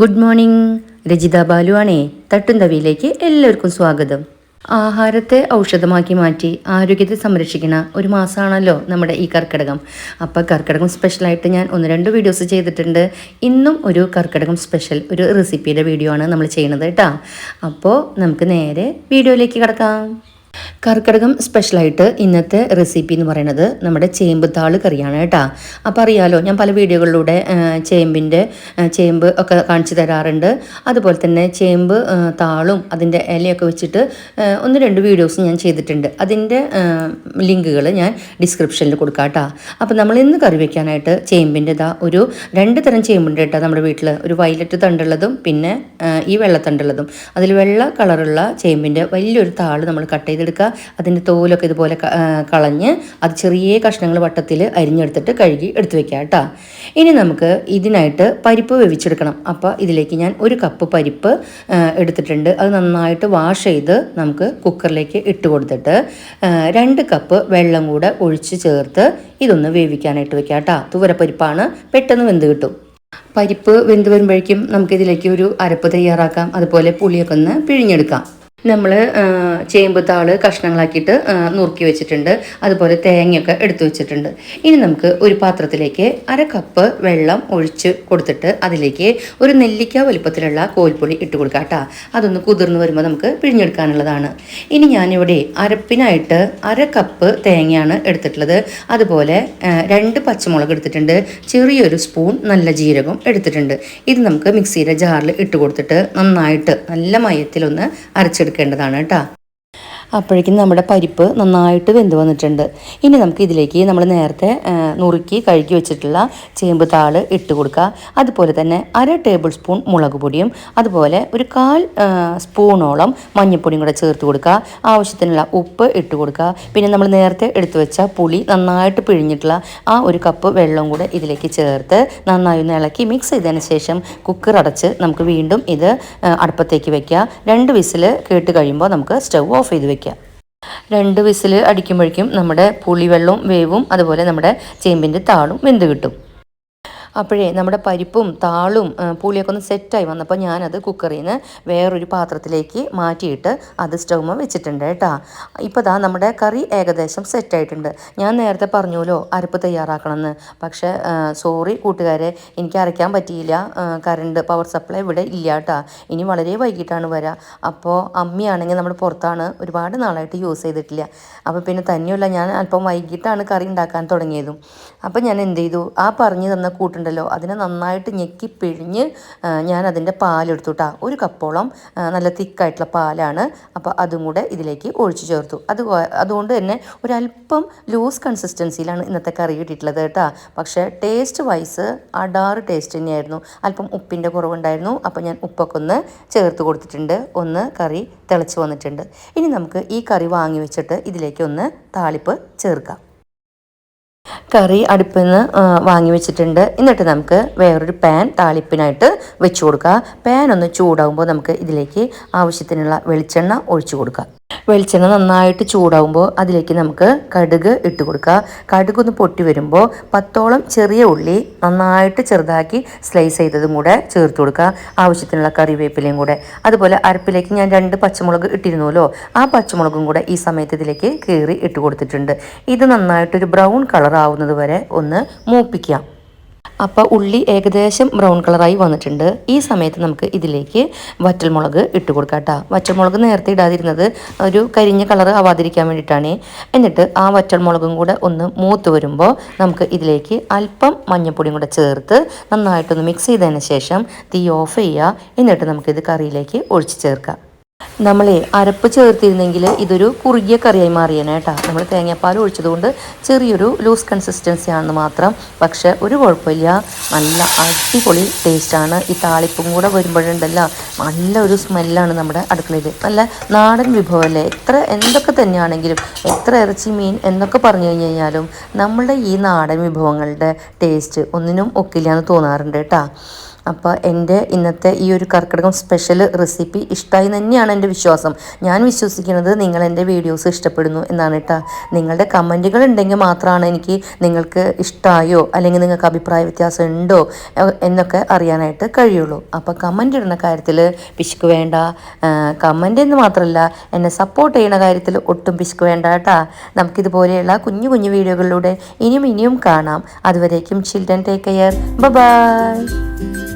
Good morning Rajitha Balu ആണേ തട്ടും തവിയിലേക്ക് എല്ലാവർക്കും സ്വാഗതം. ആഹാരത്തെ ഔഷധമാക്കി മാറ്റി ആരോഗ്യത്തെ സംരക്ഷിക്കുന്ന ഒരു മാസമാണല്ലോ നമ്മുടെ ഈ കർക്കിടകം. അപ്പോൾ കർക്കിടകം സ്പെഷ്യലായിട്ട് ഞാൻ ഒന്ന് രണ്ട് വീഡിയോസ് ചെയ്തിട്ടുണ്ട്. ഇന്നും ഒരു കർക്കിടകം സ്പെഷ്യൽ ഒരു റെസിപ്പിയുടെ വീഡിയോ ആണ് നമ്മൾ ചെയ്യുന്നത് കേട്ടോ. അപ്പോൾ നമുക്ക് നേരെ വീഡിയോയിലേക്ക് കിടക്കാം. കർക്കിടകം സ്പെഷ്യലായിട്ട് ഇന്നത്തെ റെസിപ്പി എന്ന് പറയുന്നത് നമ്മുടെ ചേമ്പ് താൾ കറിയാണ് കേട്ടോ. അപ്പോൾ അറിയാലോ ഞാൻ പല വീഡിയോകളിലൂടെ ചേമ്പിന്റെ ചേമ്പ് ഒക്കെ കാണിച്ചു തരാറുണ്ട്. അതുപോലെ തന്നെ ചേമ്പ് താളും അതിന്റെ ഇലയൊക്കെ വെച്ചിട്ട് ഒന്ന് രണ്ട് വീഡിയോസ് ഞാൻ ചെയ്തിട്ടുണ്ട്. അതിന്റെ ലിങ്കുകൾ ഞാൻ ഡിസ്ക്രിപ്ഷനിൽ കൊടുക്കാം കേട്ടോ. അപ്പോൾ നമ്മൾ ഇന്ന് കറി വയ്ക്കാനായിട്ട് ചേമ്പിന്റെ ഇതാ ഒരു രണ്ട് തരം ചേമ്പുണ്ട് കേട്ടോ നമ്മുടെ വീട്ടിൽ ഒരു വയലറ്റ് തണ്ടുള്ളതും പിന്നെ ഈ വെള്ളത്തണ്ടുള്ളതും. അതിൽ വെള്ള കളറുള്ള ചേമ്പിന്റെ വലിയൊരു താൾ നമ്മൾ കട്ട് ചെയ്തെടുക്കുക. അതിന്റെ തോലൊക്കെ ഇതുപോലെ കളഞ്ഞ് അത് ചെറിയ കഷ്ണങ്ങൾ വട്ടത്തിൽ അരിഞ്ഞെടുത്തിട്ട് കഴുകി എടുത്തു വെക്കാം കേട്ടോ. ഇനി നമുക്ക് ഇതിനായിട്ട് പരിപ്പ് വേവിച്ചെടുക്കണം. അപ്പോൾ ഇതിലേക്ക് ഞാൻ ഒരു കപ്പ് പരിപ്പ് എടുത്തിട്ടുണ്ട്. അത് നന്നായിട്ട് വാഷ് ചെയ്ത് നമുക്ക് കുക്കറിലേക്ക് ഇട്ട് കൊടുത്തിട്ട് രണ്ട് കപ്പ് വെള്ളം കൂടെ ഒഴിച്ച് ചേർത്ത് ഇതൊന്ന് വേവിക്കാനായിട്ട് വെക്കാം കേട്ടോ. തുവരപ്പരിപ്പാണ് പെട്ടെന്ന് വെന്ത് കിട്ടും. പരിപ്പ് വെന്ത് വരുമ്പോഴേക്കും നമുക്കിതിലേക്ക് ഒരു അരപ്പ് തയ്യാറാക്കാം. അതുപോലെ പുളിയൊക്കെ ഒന്ന് പിഴിഞ്ഞെടുക്കാം. നമ്മൾ ചേമ്പ് താൾ കഷ്ണങ്ങളാക്കിയിട്ട് നുറുക്കി വെച്ചിട്ടുണ്ട്. അതുപോലെ തേങ്ങയൊക്കെ എടുത്തു വെച്ചിട്ടുണ്ട്. ഇനി നമുക്ക് ഒരു പാത്രത്തിലേക്ക് അര കപ്പ് വെള്ളം ഒഴിച്ച് കൊടുത്തിട്ട് അതിലേക്ക് ഒരു നെല്ലിക്ക വലുപ്പത്തിലുള്ള കോൽപ്പൊടി ഇട്ട് കൊടുക്കാം കേട്ടോ. അതൊന്ന് കുതിർന്ന് വരുമ്പോൾ നമുക്ക് പിഴിഞ്ഞെടുക്കാനുള്ളതാണ്. ഇനി ഞാനിവിടെ അരപ്പിനായിട്ട് അര കപ്പ് തേങ്ങയാണ് എടുത്തിട്ടുള്ളത്. അതുപോലെ രണ്ട് പച്ചമുളക് എടുത്തിട്ടുണ്ട്. ചെറിയൊരു സ്പൂൺ നല്ല ജീരകം എടുത്തിട്ടുണ്ട്. ഇത് നമുക്ക് മിക്സിയുടെ ജാറിൽ ഇട്ട് കൊടുത്തിട്ട് നന്നായിട്ട് നല്ല മയത്തിലൊന്ന് അരച്ചെടുക്കേണ്ടതാണ് കേട്ടോ. അപ്പോഴേക്കും നമ്മുടെ പരിപ്പ് നന്നായിട്ട് വെന്ത് വന്നിട്ടുണ്ട്. ഇനി നമുക്ക് ഇതിലേക്ക് നമ്മൾ നേരത്തെ നുറുക്കി കഴുകി വെച്ചിട്ടുള്ള ചേമ്പ് താൾ ഇട്ട് കൊടുക്കുക. അതുപോലെ തന്നെ അര ടേബിൾ സ്പൂൺ മുളക് പൊടിയും അതുപോലെ ഒരു കാൽ സ്പൂണോളം മഞ്ഞൾപ്പൊടിയും കൂടെ ചേർത്ത് കൊടുക്കുക. ആവശ്യത്തിനുള്ള ഉപ്പ് ഇട്ട് കൊടുക്കുക. പിന്നെ നമ്മൾ നേരത്തെ എടുത്തു വെച്ച പുളി നന്നായിട്ട് പിഴിഞ്ഞിട്ടുള്ള ആ ഒരു കപ്പ് വെള്ളം കൂടെ ഇതിലേക്ക് ചേർത്ത് നന്നായി ഒന്ന് ഇളക്കി മിക്സ് ചെയ്തതിന് ശേഷം കുക്കർ അടച്ച് നമുക്ക് വീണ്ടും ഇത് അടുപ്പത്തേക്ക് വെക്കുക. രണ്ട് വിസിൽ കേട്ട് കഴിയുമ്പോൾ നമുക്ക് സ്റ്റൗ ഓഫ് ചെയ്ത് വെക്കുക. രണ്ട് വിസിൽ അടിക്കുമ്പോഴേക്കും നമ്മുടെ പുളിവെള്ളവും വേവും അതുപോലെ നമ്മുടെ ചേമ്പിന്റെ താളും വെന്ത് കിട്ടും. അപ്പോഴേ നമ്മുടെ പരിപ്പും താളും പൂളിയൊക്കെ ഒന്ന് സെറ്റായി വന്നപ്പോൾ ഞാനത് കുക്കറിൽ നിന്ന് വേറൊരു പാത്രത്തിലേക്ക് മാറ്റിയിട്ട് അത് സ്റ്റൗമ വെച്ചിട്ടുണ്ട് കേട്ടോ. ഇപ്പോൾ ദാ നമ്മുടെ കറി ഏകദേശം സെറ്റായിട്ടുണ്ട് ഞാൻ നേരത്തെ പറഞ്ഞുല്ലോ അരപ്പ് തയ്യാറാക്കണമെന്ന്. പക്ഷേ സോറി കൂട്ടുകാരെ എനിക്ക് അരയ്ക്കാൻ പറ്റിയില്ല. കറണ്ട് പവർ സപ്ലൈ ഇവിടെ ഇല്ല കേട്ടോ. ഇനി വളരെ വൈകിട്ടാണ് വരിക അപ്പോൾ അമ്മയാണെങ്കിൽ നമ്മൾ പുറത്താണ് ഒരുപാട് നാളായിട്ട് യൂസ് ചെയ്തിട്ടില്ല. അപ്പോൾ പിന്നെ തന്നെയല്ല ഞാൻ അല്പം വൈകിട്ടാണ് കറി ഉണ്ടാക്കാൻ തുടങ്ങിയതും. അപ്പോൾ ഞാൻ എന്ത് ചെയ്തു? ആ പറഞ്ഞു തന്ന കൂട്ടുണ്ടല്ലോ അതിനെ നന്നായിട്ട് ഞെക്കി പിഴിഞ്ഞ് ഞാൻ അതിന്റെ പാലെടുത്തു കേട്ടോ ഒരു കപ്പോളം നല്ല തിക്കായിട്ടുള്ള പാലാണ്. അപ്പോൾ അതും കൂടെ ഇതിലേക്ക് ഒഴിച്ചു ചേർത്തു. അത് അതുകൊണ്ട് തന്നെ ഒരല്പം ലൂസ് കൺസിസ്റ്റൻസിയിലാണ് ഇന്നത്തെ കറി കിട്ടിയിട്ടുള്ളത് കേട്ടോ പക്ഷേ ടേസ്റ്റ് വൈസ് അടാറ് ടേസ്റ്റ് തന്നെയായിരുന്നു. അല്പം ഉപ്പിന്റെ കുറവുണ്ടായിരുന്നു. അപ്പോൾ ഞാൻ ഉപ്പൊക്കെ ഒന്ന് ചേർത്ത് കൊടുത്തിട്ടുണ്ട്. ഒന്ന് കറി തിളച്ച് വന്നിട്ടുണ്ട്. ഇനി നമുക്ക് ഈ കറി വാങ്ങി വെച്ചിട്ട് ഇതിലേക്ക് ഒന്ന് താളിപ്പ് ചേർക്കാം. കറി അടുപ്പിൽ നിന്ന് വാങ്ങി വെച്ചിട്ടുണ്ട്. എന്നിട്ട് നമുക്ക് വേറൊരു പാൻ താളിപ്പിനായിട്ട് വെച്ച് കൊടുക്കുക പാൻ ഒന്ന് ചൂടാകുമ്പോൾ നമുക്ക് ഇതിലേക്ക് ആവശ്യത്തിനുള്ള വെളിച്ചെണ്ണ ഒഴിച്ചു കൊടുക്കാം. വെളിച്ചെണ്ണ നന്നായിട്ട് ചൂടാവുമ്പോൾ അതിലേക്ക് നമുക്ക് കടുക് ഇട്ട് കൊടുക്കുക. കടുക് ഒന്ന് പൊട്ടി വരുമ്പോൾ പത്തോളം ചെറിയ ഉള്ളി നന്നായിട്ട് ചെറുതാക്കി സ്ലൈസ് ചെയ്തതും കൂടെ ചേർത്ത് കൊടുക്കുക. ആവശ്യത്തിനുള്ള കറിവേപ്പിലയും കൂടെ. അതുപോലെ അരപ്പിലേക്ക് ഞാൻ രണ്ട് പച്ചമുളക് ഇട്ടിരുന്നുവല്ലോ ആ പച്ചമുളകും കൂടെ ഈ സമയത്ത് ഇതിലേക്ക് കീറി ഇട്ട് കൊടുത്തിട്ടുണ്ട്. ഇത് നന്നായിട്ടൊരു ബ്രൗൺ കളർ ആവുന്നത് വരെ ഒന്ന് മൂപ്പിക്കാം. അപ്പോൾ ഉള്ളി ഏകദേശം ബ്രൗൺ കളറായി വന്നിട്ടുണ്ട്. ഈ സമയത്ത് നമുക്ക് ഇതിലേക്ക് വറ്റൽമുളക് ഇട്ട് കൊടുക്കാം കേട്ടോ വറ്റൽമുളക് നേരത്തെ ഇടാതിരുന്നത് ഒരു കരിഞ്ഞ കളർ ആവാതിരിക്കാൻ വേണ്ടിയിട്ടാണ് എന്നിട്ട് ആ വറ്റൽമുളകും കൂടെ ഒന്ന് മൂത്ത് വരുമ്പോൾ നമുക്ക് ഇതിലേക്ക് അല്പം മഞ്ഞൾപ്പൊടിയും കൂടെ ചേർത്ത് നന്നായിട്ടൊന്ന് മിക്സ് ചെയ്തതിന് ശേഷം തീ ഓഫ് ചെയ്യുക എന്നിട്ട് നമുക്കിത് കറിയിലേക്ക് ഒഴിച്ച് ചേർക്കാം. നമ്മളെ അരപ്പ് ചേർത്തിരുന്നെങ്കിൽ ഇതൊരു കുറുകിയ കറിയായി മാറിയേനെ കേട്ടോ. നമ്മൾ തേങ്ങാപ്പാൽ ഒഴിച്ചതുകൊണ്ട് ചെറിയൊരു ലൂസ് കൺസിസ്റ്റൻസി ആണെന്ന് മാത്രം. പക്ഷെ ഒരു കുഴപ്പമില്ല. നല്ല അടിപൊളി ടേസ്റ്റാണ് ഈ താളിപ്പും കൂടെ വരുമ്പോഴുണ്ടല്ലോ നല്ലൊരു സ്മെല്ലാണ് നമ്മുടെ അടുക്കളയിൽ നല്ല നാടൻ വിഭവമല്ലേ? എത്ര എന്തൊക്കെ തന്നെയാണെങ്കിലും എത്ര ഇറച്ചി മീൻ എന്നൊക്കെ പറഞ്ഞു കഴിഞ്ഞ് കഴിഞ്ഞാലും നമ്മളുടെ ഈ നാടൻ വിഭവങ്ങളുടെ ടേസ്റ്റ് ഒന്നിനും ഒക്കില്ല എന്ന് തോന്നാറുണ്ട് കേട്ടോ. അപ്പോൾ എന്റെ ഇന്നത്തെ ഈ ഒരു കർക്കിടകം സ്പെഷ്യൽ റെസിപ്പി ഇഷ്ടമായി തന്നെയാണ് എന്റെ വിശ്വാസം. ഞാൻ വിശ്വസിക്കുന്നത് നിങ്ങൾ എന്റെ വീഡിയോസ് ഇഷ്ടപ്പെടുന്നു എന്നാണ് കേട്ടോ നിങ്ങളുടെ കമന്റുകൾ ഉണ്ടെങ്കിൽ മാത്രമാണ് എനിക്ക് നിങ്ങൾക്ക് ഇഷ്ടമായോ അല്ലെങ്കിൽ നിങ്ങൾക്ക് അഭിപ്രായ വ്യത്യാസം ഉണ്ടോ എന്നൊക്കെ അറിയാനായിട്ട് കഴിയുള്ളൂ. അപ്പോൾ കമന്റ് ഇടുന്ന കാര്യത്തിൽ പിശുക്ക് വേണ്ട. കമന്റ് എന്ന് മാത്രമല്ല എന്നെ സപ്പോർട്ട് ചെയ്യുന്ന കാര്യത്തിൽ ഒട്ടും പിശുക്ക് വേണ്ട കേട്ടാ നമുക്കിതുപോലെയുള്ള കുഞ്ഞു കുഞ്ഞു വീഡിയോകളിലൂടെ ഇനിയും ഇനിയും കാണാം. അതുവരേക്കും ചിൽഡ്രൻ ടേക്ക് കെയർ ബൈ